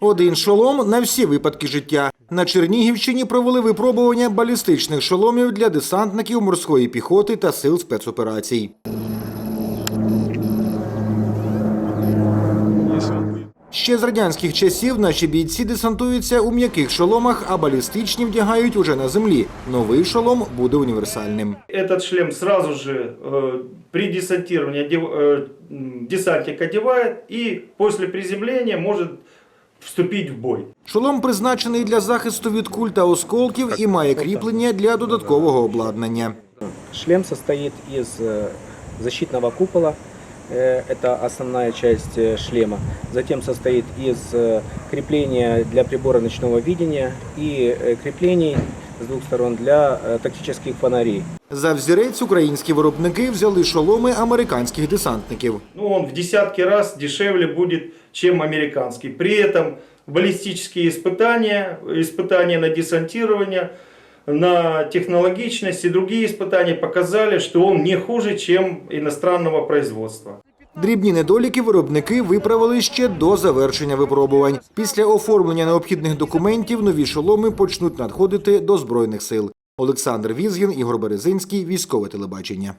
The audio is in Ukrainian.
Один шолом на всі випадки життя. На Чернігівщині провели випробування балістичних шоломів для десантників морської піхоти та сил спецоперацій. Ще з радянських часів наші бійці десантуються у м'яких шоломах, а балістичні вдягають уже на землі. Новий шолом буде універсальним. Этот шлем сразу же э, при десантировании одев- э, м, десантник одевает и после приземления может вступить в бой. Шолом призначений для захисту від куль та осколків і має кріплення для додаткового обладнання. Шлем состоит из э, защитного купола, э, это основная часть э, шлема. Затем состоит из э, крепления для прибора ночного видения и э, креплений с двух сторон для э, тактических фонарей. За взірець українські виробники взяли шоломи американських десантників. Ну, он в десятки раз дешевле будет, чем американский. При этом баллистические испытания, испытания на десантирование, на технологичность и другие испытания показали, что он не хуже, чем иностранного производства. Дрібні недоліки виробники виправили ще до завершення випробувань. Після оформлення необхідних документів нові шоломи почнуть надходити до збройних сил. Олександр Візгін, Ігор Березинський, військове телебачення.